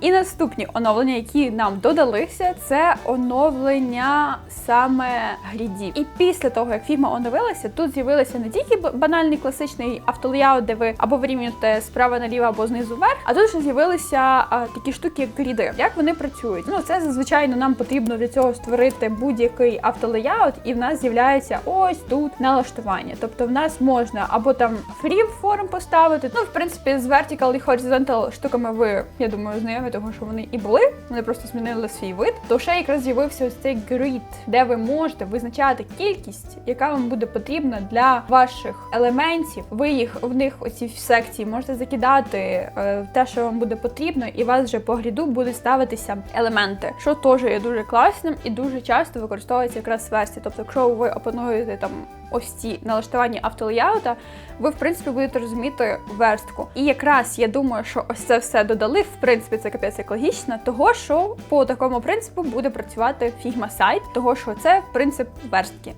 І наступні оновлення, які нам додалися, це оновлення саме грідів. І після того, як фігма оновилася, тут з'явилися не тільки банальний класичний автолеяут, де ви або вирівнюєте справа наліво, або знизу вверх, а тут ще з'явилися такі штуки, як гріди. Як вони працюють? Ну це зазвичай нам потрібно для цього створити будь-який автолеяут, і в нас з'являється ось тут налаштування. Тобто в нас можна або там free форм поставити. Ну, в принципі, з vertical і horizontal штуками ви, я думаю, знайомі, того що вони і були. Вони просто змінили свій вид. То ще якраз з'явився ось цей grid, де ви можете визначати кількість, яка вам буде потрібна для ваших елементів. Ви їх в них оці секції можете закидати е, те, що вам буде потрібно, і вас вже по гріду будуть ставитися елементи, що теж є дуже класним і дуже часто використовується якраз версії. Тобто, якщо ви опануєте там ось ці налаштування автолеяута, ви в принципі будете розуміти верстку. І якраз я думаю, що ось це все додали. В принципі, це капець як того що по такому принципу буде працювати Figma сайт, того що це принцип верстки.